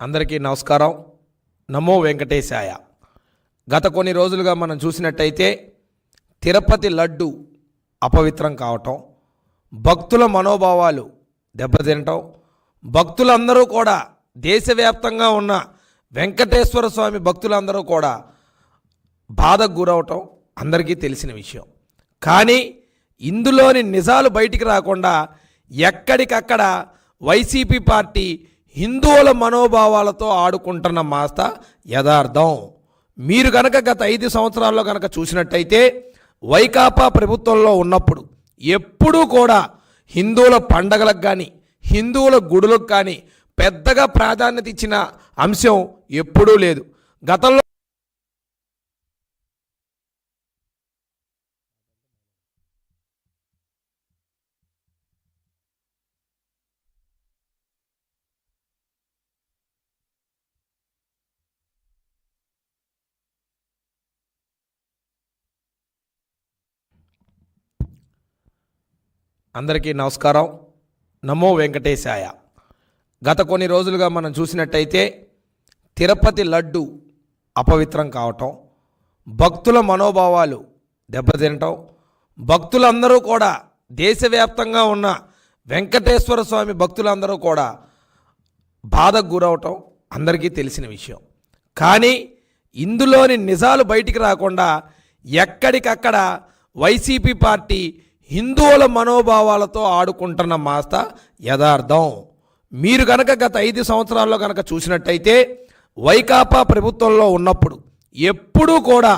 అందరికీ నమస్కారం. నమో వెంకటేశాయ. గత కొన్ని రోజులుగా మనం చూసినట్టయితే తిరుపతి లడ్డు అపవిత్రం కావటం భక్తుల మనోభావాలు దెబ్బతినటం భక్తులందరూ కూడా దేశవ్యాప్తంగా ఉన్న వెంకటేశ్వర స్వామి భక్తులందరూ కూడా బాధకు గురవటం అందరికీ తెలిసిన విషయం. కానీ ఇందులోని నిజాలు బయటికి రాకుండా ఎక్కడికక్కడ వైసీపీ పార్టీ హిందువుల మనోభావాలతో ఆడుకుంటున్న మాస్త యథార్థం. మీరు కనుక గత ఐదు సంవత్సరాల్లో కనుక చూసినట్టయితే వైకాపా ప్రభుత్వంలో ఉన్నప్పుడు ఎప్పుడూ కూడా హిందువుల పండగలకు కానీ హిందువుల గుడులకు కానీ పెద్దగా ప్రాధాన్యత ఇచ్చిన అంశం ఎప్పుడూ లేదు. గతంలో అందరికీ నమస్కారం. నమో వెంకటేశాయ. గత కొన్ని రోజులుగా మనం చూసినట్టయితే తిరుపతి లడ్డు అపవిత్రం కావటం భక్తుల మనోభావాలు దెబ్బతినటం భక్తులందరూ కూడా దేశవ్యాప్తంగా ఉన్న వెంకటేశ్వర స్వామి భక్తులందరూ కూడా బాధకు గురవటం అందరికీ తెలిసిన విషయం. కానీ ఇందులోని నిజాలు బయటికి రాకుండా ఎక్కడికక్కడ వైసీపీ పార్టీ హిందువుల మనోభావాలతో ఆడుకుంటున్న మాస్త యథార్థం. మీరు కనుక గత ఐదు సంవత్సరాల్లో కనుక చూసినట్టయితే వైకాపా ప్రభుత్వంలో ఉన్నప్పుడు ఎప్పుడూ కూడా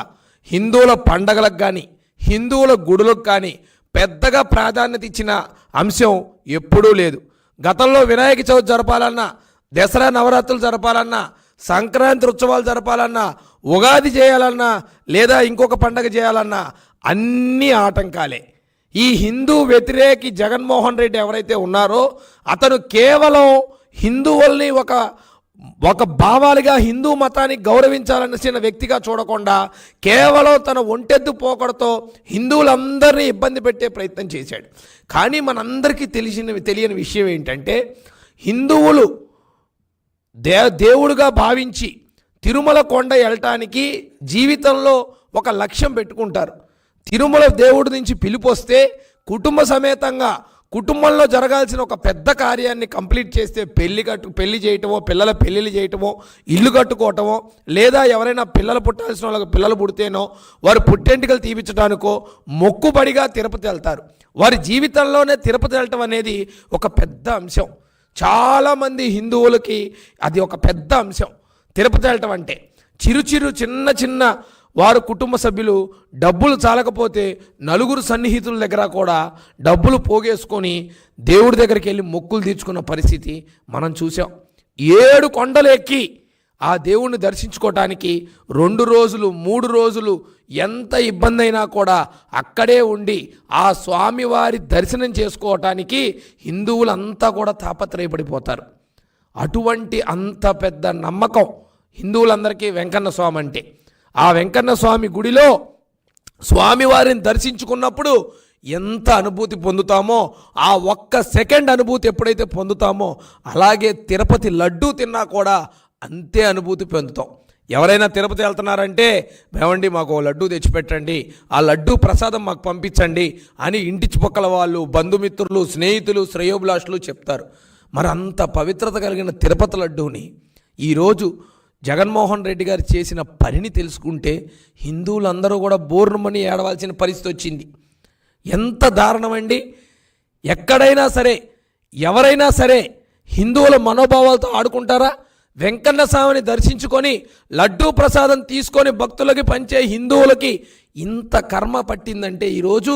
హిందువుల పండగలకు కానీ హిందువుల గుడులకు కానీ పెద్దగా ప్రాధాన్యత ఇచ్చిన అంశం ఎప్పుడూ లేదు. గతంలో వినాయక చవితి జరపాలన్నా దసరా నవరాత్రులు జరపాలన్నా సంక్రాంతి ఉత్సవాలు జరపాలన్నా ఉగాది చేయాలన్నా లేదా ఇంకొక పండగ చేయాలన్నా అన్నీ ఆటంకాలే. ఈ హిందూ వ్యతిరేకి జగన్మోహన్ రెడ్డి ఎవరైతే ఉన్నారో అతను కేవలం హిందువుల్ని ఒక ఒక భావాలుగా హిందూ మతాన్ని గౌరవించాలనిసిన వ్యక్తిగా చూడకుండా కేవలం తన ఒంటెద్దు పోకడతో హిందువులందరినీ ఇబ్బంది పెట్టే ప్రయత్నం చేశాడు. కానీ మనందరికీ తెలిసిన తెలియని విషయం ఏంటంటే హిందువులు దే దేవుడుగా భావించి తిరుమల కొండ వెళ్ళటానికి జీవితంలో ఒక లక్ష్యం పెట్టుకుంటారు. తిరుమల దేవుడి నుంచి పిలుపు వస్తే కుటుంబ సమేతంగా కుటుంబంలో జరగాల్సిన ఒక పెద్ద కార్యాన్ని కంప్లీట్ చేస్తే పెళ్ళి కట్టు పెళ్ళి చేయటమో పిల్లల పెళ్ళిళ్ళు చేయటమో ఇల్లు కట్టుకోవటమో లేదా ఎవరైనా పిల్లలు పుట్టాల్సిన వాళ్ళకి పిల్లలు పుడితేనో వారు పుట్టెంటికలు తీపించడానికో మొక్కుబడిగా తిరుపతి వెళ్తారు. వారి జీవితంలోనే తిరుపతి వెళ్ళటం అనేది ఒక పెద్ద అంశం. చాలామంది హిందువులకి అది ఒక పెద్ద అంశం. తిరుపతి వెళ్ళటం అంటే చిరు చిరు చిన్న చిన్న వారు కుటుంబ సభ్యులు డబ్బులు చాలకపోతే నలుగురు సన్నిహితుల దగ్గర కూడా డబ్బులు పోగేసుకొని దేవుడి దగ్గరికి వెళ్ళి మొక్కులు తీర్చుకున్న పరిస్థితి మనం చూసాం ఏడు కొండలు ఎక్కి ఆ దేవుణ్ణి దర్శించుకోవటానికి రెండు రోజులు మూడు రోజులు ఎంత ఇబ్బంది అయినా కూడా అక్కడే ఉండి ఆ స్వామివారి దర్శనం చేసుకోవటానికి హిందువులంతా కూడా తాపత్రయపడిపోతారు. అటువంటి అంత పెద్ద నమ్మకం హిందువులందరికీ వెంకన్న స్వామి అంటే ఆ వెంకన్న స్వామి గుడిలో స్వామివారిని దర్శించుకున్నప్పుడు ఎంత అనుభూతి పొందుతామో ఆ ఒక్క సెకండ్ అనుభూతి ఎప్పుడైతే పొందుతామో అలాగే తిరుపతి లడ్డూ తిన్నా కూడా అంతే అనుభూతి పొందుతాం. ఎవరైనా తిరుపతి వెళ్తున్నారంటే మేమండి మాకు లడ్డూ తెచ్చిపెట్టండి ఆ లడ్డూ ప్రసాదం మాకు పంపించండి అని ఇంటి చుపక్కల వాళ్ళు బంధుమిత్రులు స్నేహితులు శ్రేయోభిలాషులు చెప్తారు. మరి అంత పవిత్రత కలిగిన తిరుపతి లడ్డూని ఈరోజు జగన్మోహన్ రెడ్డి గారు చేసిన పనిని తెలుసుకుంటే హిందువులందరూ కూడా బోర్నుమని ఏడవలసిన పరిస్థితి వచ్చింది. ఎంత దారుణమండి. ఎక్కడైనా సరే ఎవరైనా సరే హిందువుల మనోభావాలతో ఆడుకుంటారా? వెంకన్న స్వామిని దర్శించుకొని లడ్డూ ప్రసాదం తీసుకొని భక్తులకి పంచే హిందువులకి ఇంత కర్మ పట్టిందంటే ఈరోజు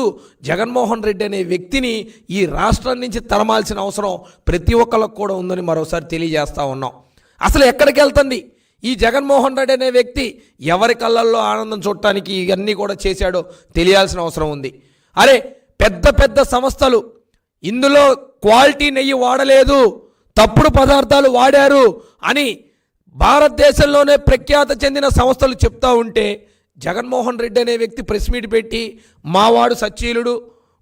జగన్మోహన్ రెడ్డి అనే వ్యక్తిని ఈ రాష్ట్రం నుంచి తరమాల్సిన అవసరం ప్రతి ఒక్కరికి కూడా ఉందని మరోసారి తెలియజేస్తూ ఉన్నాం. అసలు ఎక్కడికి వెళ్తుంది? ఈ జగన్మోహన్ రెడ్డి అనే వ్యక్తి ఎవరి కళ్ళల్లో ఆనందం చూడటానికి ఇవన్నీ కూడా చేశాడో తెలియాల్సిన అవసరం ఉంది. అరే పెద్ద పెద్ద సంస్థలు ఇందులో క్వాలిటీ నెయ్యి వాడలేదు తప్పుడు పదార్థాలు వాడారు అని భారతదేశంలోనే ప్రఖ్యాత చెందిన సంస్థలు చెప్తా ఉంటే జగన్మోహన్ రెడ్డి అనే వ్యక్తి ప్రెస్ మీట్ పెట్టి మావాడు సచ్చీలుడు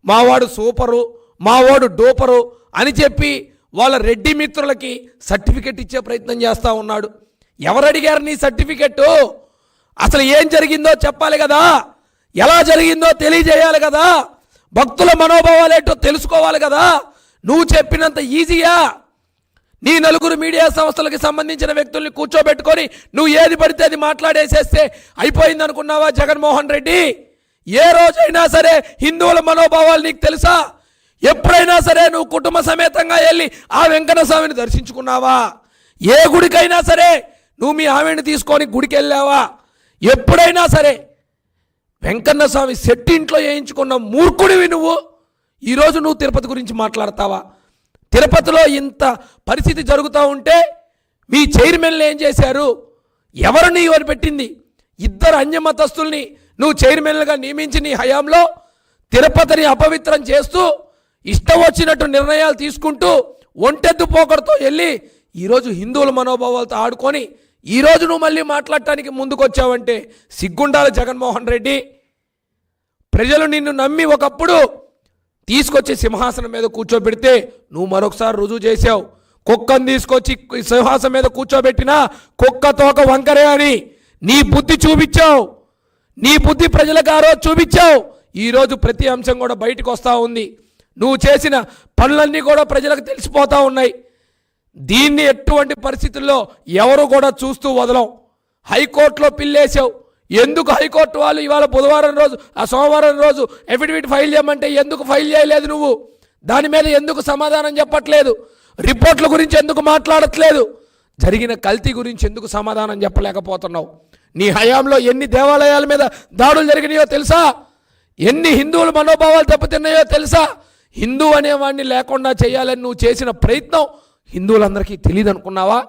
మావాడు సూపరు మావాడు డోపరు అని చెప్పి వాళ్ళ రెడ్డి మిత్రులకి సర్టిఫికెట్ ఇచ్చే ప్రయత్నం చేస్తూ ఉన్నాడు. ఎవరు అడిగారు నీ సర్టిఫికెట్ అసలు ఏం జరిగిందో చెప్పాలి కదా? ఎలా జరిగిందో తెలియజేయాలి కదా? భక్తుల మనోభావాలు ఏంటో తెలుసుకోవాలి కదా? నువ్వు చెప్పినంత ఈజీయా? నీ నలుగురు మీడియా సంస్థలకు సంబంధించిన వ్యక్తుల్ని కూర్చోబెట్టుకొని నువ్వు ఏది పడితే అది మాట్లాడేసేస్తే అయిపోయింది అనుకున్నావా జగన్మోహన్ రెడ్డి? ఏ రోజైనా సరే హిందువుల మనోభావాలు నీకు తెలుసా? ఎప్పుడైనా సరే నువ్వు కుటుంబ సమేతంగా వెళ్ళి ఆ వెంకటస్వామిని దర్శించుకున్నావా? ఏ గుడికైనా సరే నువ్వు మీ ఆవిడని తీసుకొని గుడికి వెళ్ళావా ఎప్పుడైనా సరే వెంకన్న స్వామి సెట్ ఇంట్లో వేయించుకున్న మూర్ఖుడివి నువ్వు. ఈరోజు నువ్వు తిరుపతి గురించి మాట్లాడతావా? తిరుపతిలో ఇంత పరిస్థితి జరుగుతూ ఉంటే మీ చైర్మన్లు ఏం చేశారు? ఎవరు నీ అని పెట్టింది? ఇద్దరు అన్యమతస్తుల్ని నువ్వు చైర్మన్లుగా నియమించి నీ హయాంలో తిరుపతిని అపవిత్రం చేస్తూ ఇష్టం వచ్చినట్టు నిర్ణయాలు తీసుకుంటూ ఒంటెద్దు పోకడతో వెళ్ళి ఈరోజు హిందువుల మనోభావాలతో ఆడుకొని ఈరోజు నువ్వు మళ్ళీ మాట్లాడటానికి ముందుకొచ్చావంటే సిగ్గుండాలి జగన్మోహన్ రెడ్డి. ప్రజలు నిన్ను నమ్మి ఒకప్పుడు తీసుకొచ్చి సింహాసనం మీద కూర్చోబెడితే నువ్వు మరొకసారి రుజువు చేసావు కుక్కను తీసుకొచ్చి సింహాసనం మీద కూర్చోబెట్టినా కుక్క తోక వంకరే అని నీ బుద్ధి చూపించావు. నీ బుద్ధి ప్రజలకు ఆ రోజు చూపించావు. ఈరోజు ప్రతి అంశం కూడా బయటకు వస్తూ ఉంది. నువ్వు చేసిన పనులన్నీ కూడా ప్రజలకు తెలిసిపోతూ ఉన్నాయి. దీన్ని ఎటువంటి పరిస్థితుల్లో ఎవరు కూడా చూస్తూ వదలం హైకోర్టులో పిల్లేసావు ఎందుకు హైకోర్టు వాళ్ళు ఇవాళ బుధవారం రోజు ఆ సోమవారం రోజు ఎఫిడవిట్ ఫైల్ చేయమంటే ఎందుకు ఫైల్ చేయలేదు నువ్వు? దాని మీద ఎందుకు సమాధానం చెప్పట్లేదు? రిపోర్ట్ల గురించి ఎందుకు మాట్లాడట్లేదు? జరిగిన కల్తీ గురించి ఎందుకు సమాధానం చెప్పలేకపోతున్నావు? నీ హయాంలో ఎన్ని దేవాలయాల మీద దాడులు జరిగినాయో తెలుసా? ఎన్ని హిందువుల మనోభావాలు దెబ్బతిన్నాయో తెలుసా? హిందూ అనేవాడిని లేకుండా చేయాలని నువ్వు చేసిన ప్రయత్నం హిందువులందరికీ తెలియదు అనుకున్నావా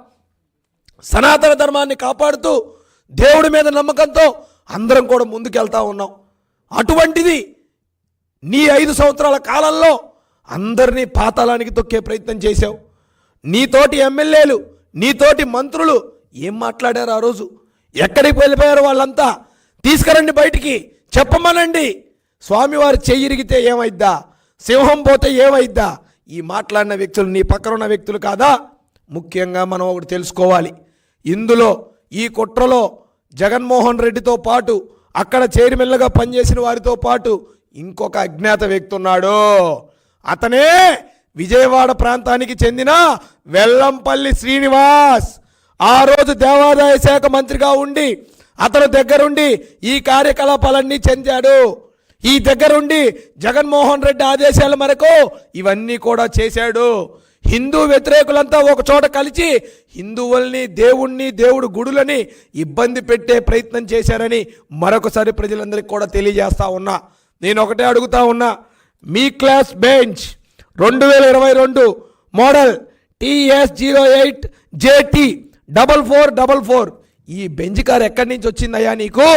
సనాతన ధర్మాన్ని కాపాడుతూ దేవుడి మీద నమ్మకంతో అందరం కూడా ముందుకెళ్తా ఉన్నాం. అటువంటిది నీ ఐదు సంవత్సరాల కాలంలో అందరినీ పాతాళానికి తొక్కే ప్రయత్నం చేశావు. నీతోటి ఎమ్మెల్యేలు నీతోటి మంత్రులు ఏం మాట్లాడారు ఆ రోజు? ఎక్కడికి వెళ్ళిపోయారు వాళ్ళంతా? తీసుకురండి బయటికి చెప్పమనండి. స్వామివారి చెయ్యిరిగితే ఏమైద్దా? సింహం పోతే ఏమైద్దా? ఈ మాట్లాడిన వ్యక్తులు నీ పక్కన ఉన్న వ్యక్తులు కాదా? ముఖ్యంగా మనం ఒకటి తెలుసుకోవాలి. ఇందులో ఈ కుట్రలో జగన్మోహన్ రెడ్డితో పాటు అక్కడ చైర్మన్లుగా పనిచేసిన వారితో పాటు ఇంకొక అజ్ఞాత వ్యక్తి ఉన్నాడు అతనే విజయవాడ ప్రాంతానికి చెందిన వెల్లంపల్లి శ్రీనివాస్. ఆ రోజు దేవాదాయ శాఖ మంత్రిగా ఉండి అతను దగ్గరుండి ఈ కార్యకలాపాలన్నీ చెందాడు. ఈ దగ్గరుండి జగన్మోహన్ రెడ్డి ఆదేశాల మేరకు ఇవన్నీ కూడా చేశాడు. హిందూ వ్యతిరేకులంతా ఒక చోట కలిసి హిందువుల్ని దేవుణ్ణి దేవుడు గుడులని ఇబ్బంది పెట్టే ప్రయత్నం చేశారని మరొకసారి ప్రజలందరికీ కూడా తెలియజేస్తా ఉన్నా. నేను ఒకటే అడుగుతా ఉన్నా మీ క్లాస్ బెంచ్ రెండు వేల ఇరవై రెండు model TS zero eight JT double four double four. ఈ బెంచ్ కార్ ఎక్కడి నుంచి వచ్చిందయ్యా నీకు?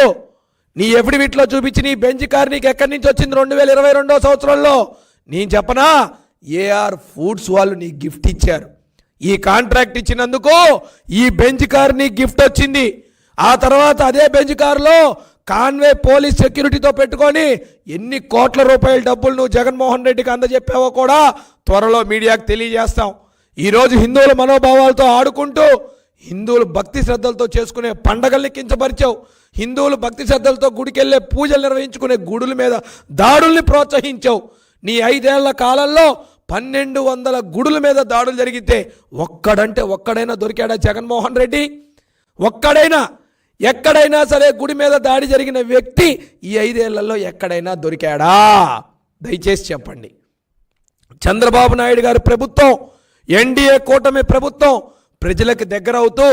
నీ ఎఫిడవిట్లో చూపించి నీ బెంచ్ కార్ నీకు ఎక్కడి నుంచి వచ్చింది రెండు వేల ఇరవై రెండో సంవత్సరంలో? నేను చెప్పనా? ఏఆర్ ఫుడ్స్ వాళ్ళు నీకు గిఫ్ట్ ఇచ్చారు. ఈ కాంట్రాక్ట్ ఇచ్చినందుకు ఈ బెంచ్ కార్ నీకు గిఫ్ట్ వచ్చింది. ఆ తర్వాత అదే బెంచ్ కారులో కాన్వే పోలీస్ సెక్యూరిటీతో పెట్టుకొని ఎన్ని కోట్ల రూపాయల డబ్బులు నువ్వు జగన్మోహన్ రెడ్డికి అందజెప్పావో కూడా త్వరలో మీడియాకు తెలియజేస్తాం. ఈరోజు హిందువుల మనోభావాలతో ఆడుకుంటూ హిందువులు భక్తి శ్రద్ధలతో చేసుకునే పండగల్ని కించపరిచావు హిందువులు భక్తి శ్రద్ధలతో గుడికెళ్ళే పూజలు నిర్వహించుకునే గుడుల మీద దాడుల్ని ప్రోత్సహించావు. నీ ఐదేళ్ళ కాలంలో పన్నెండు వందల గుడుల మీద దాడులు జరిగితే ఒక్కడంటే ఒక్కడైనా దొరికాడా జగన్మోహన్ రెడ్డి? ఒక్కడైనా ఎక్కడైనా సరే గుడి మీద దాడి జరిగిన వ్యక్తి ఈ ఐదేళ్ళలో ఎక్కడైనా దొరికాడా? దయచేసి చెప్పండి. చంద్రబాబు నాయుడు గారి ప్రభుత్వం ఎన్డీఏ కూటమి ప్రభుత్వం ప్రజలకు దగ్గర అవుతూ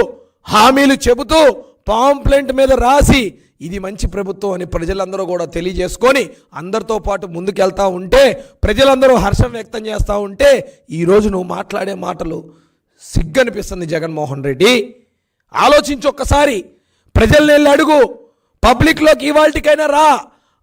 హామీలు చెబుతూ పాంప్లెంట్ మీద రాసి ఇది మంచి ప్రభుత్వం అని ప్రజలందరూ కూడా తెలియజేసుకొని అందరితో పాటు ముందుకెళ్తా ఉంటే ప్రజలందరూ హర్షం వ్యక్తం చేస్తూ ఉంటే ఈరోజు నువ్వు మాట్లాడే మాటలు సిగ్గనిపిస్తుంది జగన్మోహన్ రెడ్డి. ఆలోచించి ఒక్కసారి ప్రజల్ని వెళ్ళి అడుగు పబ్లిక్లోకి ఇవాళకైనా రా.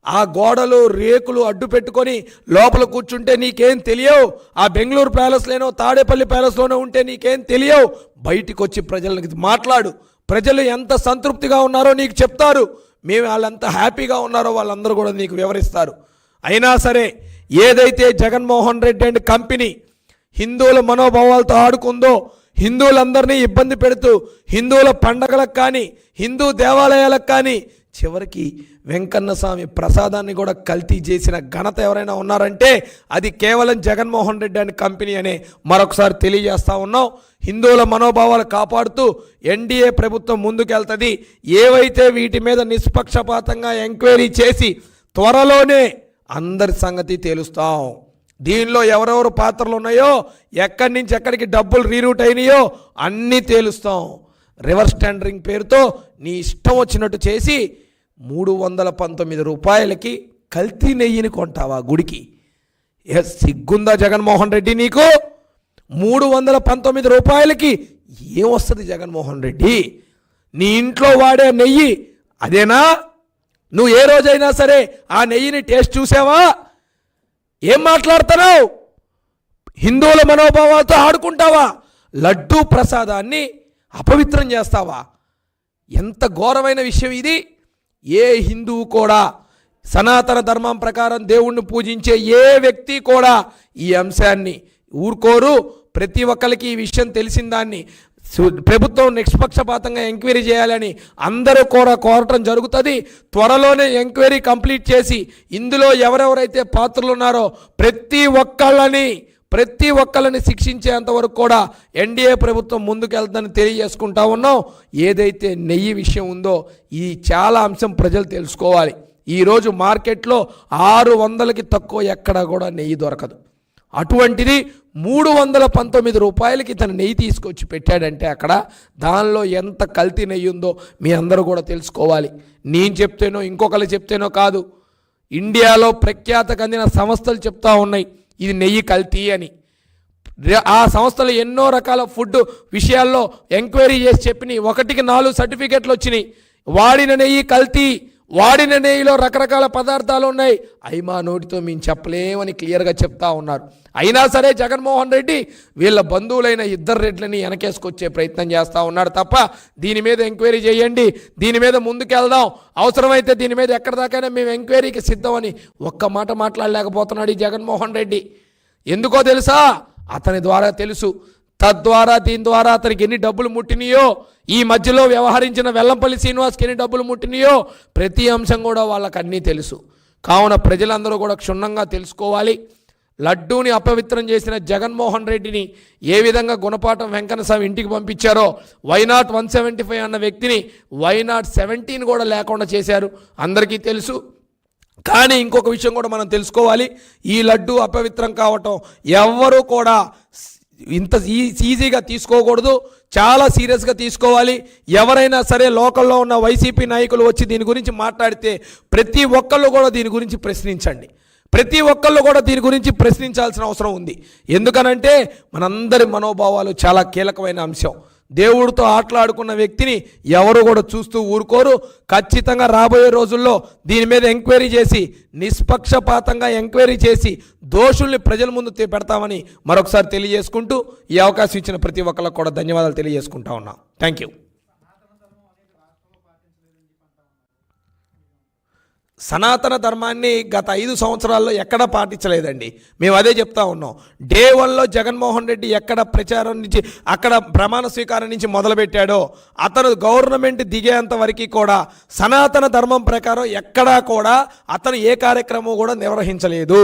ఆ గోడలు రేకులు అడ్డు పెట్టుకొని లోపల కూర్చుంటే నీకేం తెలియవు. ఆ బెంగళూరు ప్యాలెస్లోనో తాడేపల్లి ప్యాలెస్లోనో ఉంటే నీకేం తెలియవు. బయటికి వచ్చి ప్రజలకి మాట్లాడు. ప్రజలు ఎంత సంతృప్తిగా ఉన్నారో నీకు చెప్తారు. మేము వాళ్ళంత హ్యాపీగా ఉన్నారో వాళ్ళందరూ కూడా నీకు వివరిస్తారు. అయినా సరే ఏదైతే జగన్మోహన్ రెడ్డి అండ్ కంపెనీ హిందువుల మనోభావాలతో ఆడుకుందో హిందువులందరినీ ఇబ్బంది పెడుతూ హిందువుల పండగలకు కానీ హిందూ దేవాలయాలకు కానీ చివరికి వెంకన్న స్వామి ప్రసాదాన్ని కూడా కల్తీ చేసిన ఘనత ఎవరైనా ఉన్నారంటే అది కేవలం జగన్మోహన్ రెడ్డి అని కంపెనీ అనే మరొకసారి తెలియజేస్తూ ఉన్నాం. హిందువుల మనోభావాలు కాపాడుతూ ఎన్డీఏ ప్రభుత్వం ముందుకెళ్తుంది. ఏవైతే వీటి మీద నిష్పక్షపాతంగా ఎంక్వైరీ చేసి త్వరలోనే అందరి సంగతి తేలుస్తాం. దీనిలో ఎవరెవరు పాత్రలు ఉన్నాయో ఎక్కడి నుంచి ఎక్కడికి డబ్బులు రీరూట్ అయినాయో అన్నీ తేలుస్తాం. రివర్స్ టెండరింగ్ పేరుతో నీ ఇష్టం వచ్చినట్టు చేసి మూడు వందల పంతొమ్మిది రూపాయలకి కల్తీ నెయ్యిని కొంటావా గుడికి? ఏ సిగ్గుందా జగన్మోహన్ రెడ్డి నీకు? మూడు వందల పంతొమ్మిది రూపాయలకి ఏమొస్తుంది జగన్మోహన్ రెడ్డి? నీ ఇంట్లో వాడే నెయ్యి అదేనా? నువ్వు ఏ రోజైనా సరే ఆ నెయ్యిని టేస్ట్ చూసావా? ఏం మాట్లాడుతున్నావు? హిందువుల మనోభావాలతో ఆడుకుంటావా? లడ్డూ ప్రసాదాన్ని అపవిత్రం చేస్తావా? ఎంత ఘోరమైన విషయం ఇది! ఏ హిందువు కూడా సనాతన ధర్మం ప్రకారం దేవుణ్ణి పూజించే ఏ వ్యక్తి కూడా ఈ అంశాన్ని ఊరుకోరు. ప్రతి ఒక్కరికి ఈ విషయం తెలిసిన దాన్ని ప్రభుత్వం నిష్పక్షపాతంగా ఎంక్వైరీ చేయాలని అందరూ కూడా కోరటం జరుగుతుంది. త్వరలోనే ఎంక్వైరీ కంప్లీట్ చేసి ఇందులో ఎవరెవరైతే పాత్రలు ఉన్నారో ప్రతి ఒక్కళ్ళని ప్రతి ఒక్కరిని శిక్షించేంత వరకు కూడా ఎన్డీఏ ప్రభుత్వం ముందుకెళ్తుందని తెలియజేసుకుంటా ఉన్నాం. ఏదైతే నెయ్యి విషయం ఉందో ఈ చాలా అంశం ప్రజలు తెలుసుకోవాలి. ఈరోజు మార్కెట్లో ఆరు వందలకి తక్కువ ఎక్కడా కూడా నెయ్యి దొరకదు. అటువంటిది మూడు వందల పంతొమ్మిది రూపాయలకి తన నెయ్యి తీసుకొచ్చి పెట్టాడంటే అక్కడ దానిలో ఎంత కల్తీ నెయ్యి ఉందో మీ అందరూ కూడా తెలుసుకోవాలి. నేను చెప్తేనో ఇంకొకరు చెప్తేనో కాదు. ఇండియాలో ప్రఖ్యాత కందిన సంస్థలు చెప్తా ఉన్నాయి. ఇది నెయ్యి కల్తీ అని. ఆ సంస్థలు ఎన్నో రకాల ఫుడ్ విషయాల్లో ఎంక్వైరీ చేసి చెప్పినాయి. ఒకటికి నాలుగు సర్టిఫికెట్లు వచ్చినాయి. వాడిన నెయ్యి కల్తీ. వాడిన నెయ్యిలో రకరకాల పదార్థాలు ఉన్నాయి. అయి మా నోటితో మేము చెప్పలేమని క్లియర్గా చెప్తా ఉన్నారు. అయినా సరే జగన్మోహన్ రెడ్డి వీళ్ళ బంధువులైన ఇద్దరు రెడ్లని వెనకేసుకొచ్చే ప్రయత్నం చేస్తూ ఉన్నాడు తప్ప దీని మీద ఎంక్వైరీ చేయండి. దీని మీద ముందుకెళ్దాం. అవసరమైతే దీని మీద ఎక్కడి దాకైనా మేము ఎంక్వైరీకి సిద్ధమని ఒక్క మాట మాట్లాడలేకపోతున్నాడు ఈ జగన్మోహన్ రెడ్డి. ఎందుకో తెలుసా? అతని ద్వారా తెలుసు. తద్వారా దీని ద్వారా అతనికి ఎన్ని డబ్బులు ముట్టినాయో ఈ మధ్యలో వ్యవహరించిన వెల్లంపల్లి శ్రీనివాస్కి ఎన్ని డబ్బులు ముట్టినాయో ప్రతి అంశం కూడా వాళ్ళకు అన్నీ తెలుసు. కావున ప్రజలందరూ కూడా క్షుణ్ణంగా తెలుసుకోవాలి. లడ్డూని అపవిత్రం చేసిన జగన్మోహన్ రెడ్డిని ఏ విధంగా గుణపాఠం వెంకన్న స్వామి ఇంటికి పంపించారో వైనాట్ వన్ సెవెంటీ ఫైవ్ అన్న వ్యక్తిని వైనాట్ సెవెంటీన్ కూడా లేకుండా చేశారు. అందరికీ తెలుసు. కానీ ఇంకొక విషయం కూడా మనం తెలుసుకోవాలి. ఈ లడ్డు అపవిత్రం కావటం ఎవ్వరూ కూడా ఇంత ఈజీగా తీసుకోకూడదు. చాలా సీరియస్గా తీసుకోవాలి. ఎవరైనా సరే లోకల్లో ఉన్న వైసీపీ నాయకులు వచ్చి దీని గురించి మాట్లాడితే ప్రతి ఒక్కళ్ళు కూడా దీని గురించి ప్రశ్నించండి. ప్రతి ఒక్కళ్ళు కూడా దీని గురించి ప్రశ్నించాల్సిన అవసరం ఉంది. ఎందుకనంటే మనందరి మనోభావాలు చాలా కీలకమైన అంశం. దేవుడితో ఆటలాడుకున్న వ్యక్తిని ఎవరు కూడా చూస్తూ ఊరుకోరు. ఖచ్చితంగా రాబోయే రోజుల్లో దీని మీద ఎంక్వైరీ చేసి నిష్పక్షపాతంగా ఎంక్వైరీ చేసి దోషుల్ని ప్రజల ముందు పెడతామని మరొకసారి తెలియజేసుకుంటూ ఈ అవకాశం ఇచ్చిన ప్రతి ఒక్కరికి కూడా ధన్యవాదాలు తెలియజేసుకుంటా ఉన్నాం. థ్యాంక్ యూ సనాతన ధర్మాన్ని గత ఐదు సంవత్సరాల్లో ఎక్కడా పాటించలేదండి. మేము అదే చెప్తా ఉన్నాం. డే వన్లో జగన్మోహన్ రెడ్డి ఎక్కడ ప్రచారం నుంచి అక్కడ ప్రమాణ స్వీకారం నుంచి మొదలుపెట్టాడో అతను గవర్నమెంట్ దిగేంత వరకు కూడా సనాతన ధర్మం ప్రకారం ఎక్కడా కూడా అతను ఏ కార్యక్రమం కూడా నిర్వహించలేదు.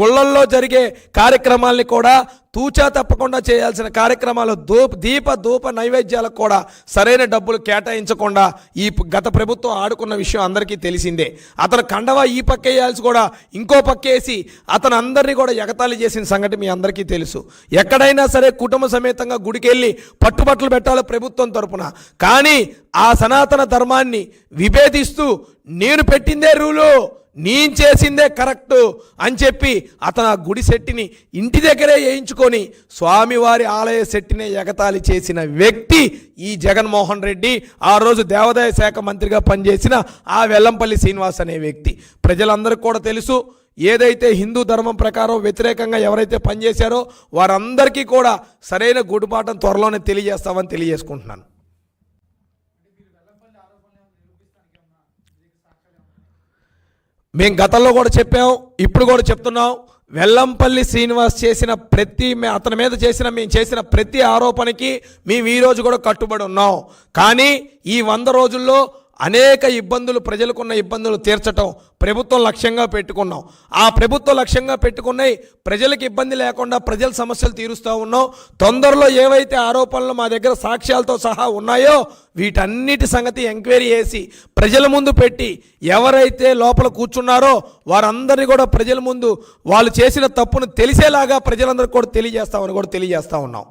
గుళ్ళల్లో జరిగే కార్యక్రమాల్ని కూడా తూచా తప్పకుండా చేయాల్సిన కార్యక్రమాలు దూప దీప ధూప నైవేద్యాలకు కూడా సరైన డబ్బులు కేటాయించకుండా ఈ గత ప్రభుత్వం ఆడుకున్న విషయం అందరికీ తెలిసిందే. అతను కండవా ఈ పక్క వేయాల్సి కూడా ఇంకో పక్క వేసి అతను అందరినీ కూడా ఎగతాళి చేసిన సంగతి మీ అందరికీ తెలుసు. ఎక్కడైనా సరే కుటుంబ సమేతంగా గుడికెళ్ళి పట్టుబట్టలు పెట్టాలి ప్రభుత్వం తరపున. కానీ ఆ సనాతన ధర్మాన్ని విభేదిస్తూ నేను పెట్టిందే రూలు. నేను చేసిందే కరెక్టు అని చెప్పి అతను ఆ గుడి సెట్టిని ఇంటి దగ్గరే వేయించుకొని స్వామివారి ఆలయ సెట్టినే ఎగతాళి చేసిన వ్యక్తి ఈ జగన్మోహన్ రెడ్డి. ఆ రోజు దేవాదాయ శాఖ మంత్రిగా పనిచేసిన ఆ వెల్లంపల్లి శ్రీనివాస్ అనే వ్యక్తి. ప్రజలందరికీ కూడా తెలుసు ఏదైతే హిందూ ధర్మం ప్రకారం వ్యతిరేకంగా ఎవరైతే పనిచేశారో వారందరికీ కూడా సరైన గుడిపాఠం త్వరలోనే తెలియజేస్తామని తెలియజేసుకుంటున్నాను. మేము గతంలో కూడా చెప్పాం ఇప్పుడు కూడా చెప్తున్నాం. వెల్లంపల్లి శ్రీనివాస్ చేసిన ప్రతి మే- అతని మీద చేసిన మేము చేసిన ప్రతి ఆరోపణకి మేము ఈరోజు కూడా కట్టుబడి ఉన్నాం. కానీ ఈ వంద రోజుల్లో అనేక ఇబ్బందులు ప్రజలకున్న ఇబ్బందులు తీర్చటం ప్రభుత్వం లక్ష్యంగా పెట్టుకున్నాం. ఆ ప్రభుత్వం లక్ష్యంగా పెట్టుకున్నాయి ప్రజలకు ఇబ్బంది లేకుండా ప్రజల సమస్యలు తీరుస్తూ ఉన్నాం. తొందరలో ఏవైతే ఆరోపణలు మా దగ్గర సాక్ష్యాలతో సహా ఉన్నాయో వీటన్నిటి సంగతి ఎంక్వైరీ చేసి ప్రజల ముందు పెట్టి ఎవరైతే లోపల కూర్చున్నారో వారందరినీ కూడా ప్రజల ముందు వాళ్ళు చేసిన తప్పును తెలిసేలాగా ప్రజలందరికీ కూడా తెలియజేస్తామని కూడా తెలియజేస్తూ ఉన్నాం.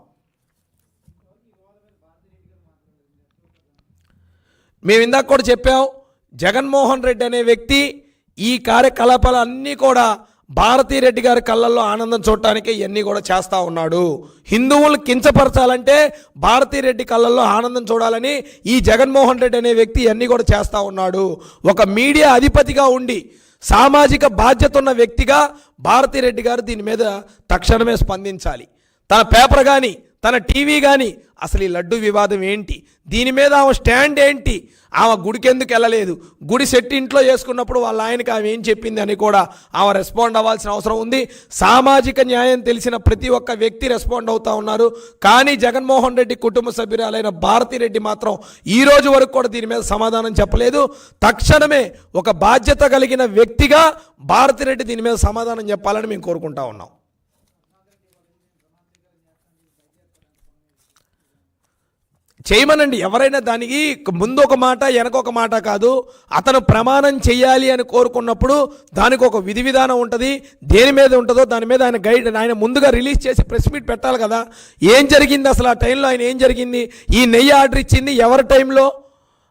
మేము ఇందాక కూడా చెప్పాం జగన్మోహన్ రెడ్డి అనే వ్యక్తి ఈ కార్యకలాపాలు అన్నీ కూడా భారతీ రెడ్డి గారి కళ్ళల్లో ఆనందం చూడటానికి ఇవన్నీ కూడా చేస్తూ ఉన్నాడు. హిందువులు కించపరచాలంటే భారతీ రెడ్డి కళ్ళల్లో ఆనందం చూడాలని ఈ జగన్మోహన్ రెడ్డి అనే వ్యక్తి ఇవన్నీ కూడా చేస్తూ ఉన్నాడు. ఒక మీడియా అధిపతిగా ఉండి సామాజిక బాధ్యత ఉన్న వ్యక్తిగా భారతీ రెడ్డి గారు దీని మీద తక్షణమే స్పందించాలి. తన పేపర్ కానీ తన టీవీ కానీ అసలు ఈ లడ్డు వివాదం ఏంటి? దీని మీద ఆమె స్టాండ్ ఏంటి? ఆమె గుడికెందుకు వెళ్ళలేదు? గుడి సెట్ ఇంట్లో చేసుకున్నప్పుడు వాళ్ళ ఆయనకి ఆమె ఏం చెప్పింది అని కూడా ఆమె రెస్పాండ్ అవ్వాల్సిన అవసరం ఉంది. సామాజిక న్యాయం తెలిసిన ప్రతి ఒక్క వ్యక్తి రెస్పాండ్ అవుతా ఉన్నారు. కానీ జగన్మోహన్ రెడ్డి కుటుంబ సభ్యురాలైన భారతిరెడ్డి మాత్రం ఈ రోజు వరకు కూడా దీని మీద సమాధానం చెప్పలేదు. తక్షణమే ఒక బాధ్యత కలిగిన వ్యక్తిగా భారతిరెడ్డి దీని మీద సమాధానం చెప్పాలని మేము కోరుకుంటా ఉన్నాం. చేయమనండి. ఎవరైనా దానికి ముందు ఒక మాట వెనక ఒక మాట కాదు. అతను ప్రమాణం చేయాలి అని కోరుకున్నప్పుడు దానికి ఒక విధి విధానం ఉంటుంది. దేని మీద ఉంటుందో దాని మీద ఆయన గైడ్ ఆయన ముందుగా రిలీజ్ చేసి ప్రెస్ మీట్ పెట్టాలి కదా. ఏం జరిగింది అసలు ఆ టైంలో? ఆయన ఏం జరిగింది? ఈ నెయ్యి ఆర్డర్ ఇచ్చింది ఎవరి టైంలో?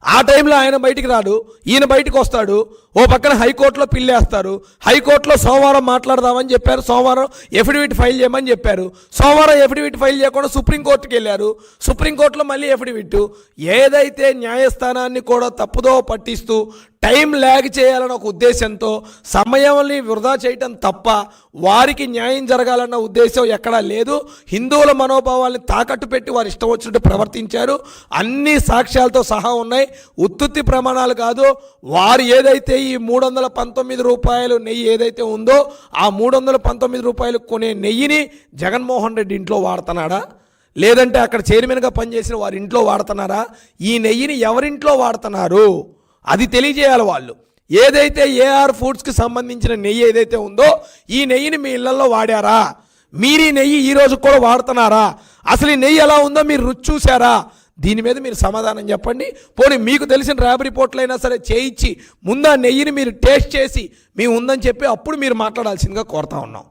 ఆ టైంలో ఆయన బయటికి రాడు. ఈయన బయటకు వస్తాడు. ఓ పక్కన హైకోర్టులో పిల్లేస్తారు. హైకోర్టులో సోమవారం మాట్లాడదామని చెప్పారు. సోమవారం ఎఫిడవిట్ ఫైల్ చేయమని చెప్పారు. సోమవారం ఎఫిడవిట్ ఫైల్ చేయకుండా సుప్రీంకోర్టుకి వెళ్ళారు సుప్రీంకోర్టులో మళ్ళీ ఎఫిడవిట్. ఏదైతే న్యాయస్థానాన్ని కూడా తప్పుదో పట్టిస్తూ టైం ల్యాగ్ చేయాలన్న ఒక ఉద్దేశంతో సమయాన్ని వృధా చేయటం తప్ప వారికి న్యాయం జరగాలన్న ఉద్దేశం ఎక్కడా లేదు. హిందువుల మనోభావాల్ని తాకట్టు పెట్టి వారు ఇష్టం వచ్చినట్టు ప్రవర్తించారు. అన్ని సాక్ష్యాలతో సహా ఉన్నాయి. ఉత్తుత్తి ప్రమాణాలు కాదు. వారు ఏదైతే ఈ ఈ మూడు వందల పంతొమ్మిది రూపాయలు నెయ్యి ఏదైతే ఉందో ఆ మూడు వందల పంతొమ్మిది రూపాయలు కొనే నెయ్యిని జగన్మోహన్ రెడ్డి ఇంట్లో వాడుతున్నాడా? లేదంటే అక్కడ చైర్మన్గా పనిచేసిన వారి ఇంట్లో వాడుతున్నారా? ఈ నెయ్యిని ఎవరింట్లో వాడుతున్నారు? అది తెలియజేయాలి వాళ్ళు. ఏదైతే ఏఆర్ ఫుడ్స్కి సంబంధించిన నెయ్యి ఏదైతే ఉందో ఈ నెయ్యిని మీ ఇళ్ళలో వాడారా? మీరు ఈ నెయ్యి ఈ రోజు కూడా వాడుతున్నారా? అసలు ఈ నెయ్యి ఎలా ఉందో మీరు రుచి చూసారా దీని మీద మీరు సమాధానం చెప్పండి. పోనీ మీకు తెలిసిన ర్యాబ్ రిపోర్ట్లు అయినా సరే చేయించి ముందు ఆ నెయ్యిని మీరు టేస్ట్ చేసి మేము ఉందని చెప్పి అప్పుడు మీరు మాట్లాడాల్సిందిగా కోరుతా ఉన్నాం.